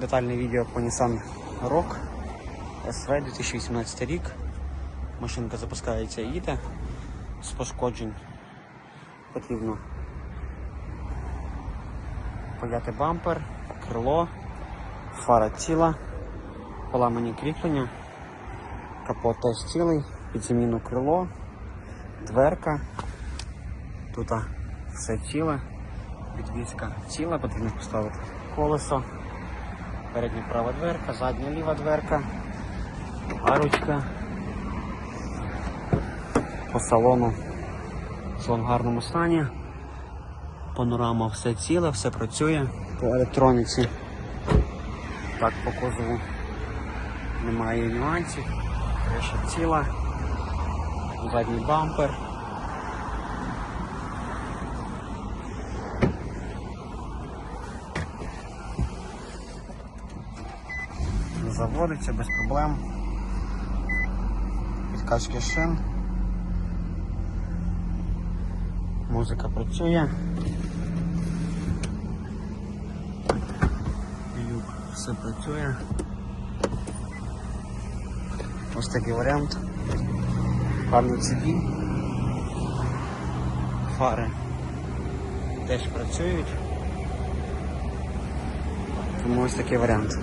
Детальне відео по Nissan Rock SV 2018 рік. Машинка запускається і їде з пошкоджень. Потрібно поляти бампер, крило, фара ціла, поламані кріплення, капот теж цілий, під крило, дверка. Тут все ціле, підвізка ціла, потрібно поставити колесо, передня права дверка, задня ліва дверка, арочка. По салону салон в гарному стані. Панорама все ціле, все працює по електроніці. Так, по кузову немає нюансів. Криша ціла, задній бампер. Заводиться без проблем. Підкачки шин. Музика працює. Люк все працює. Ось такий варіант. Гарний CD. Фари теж працюють. Тому ось такий варіант.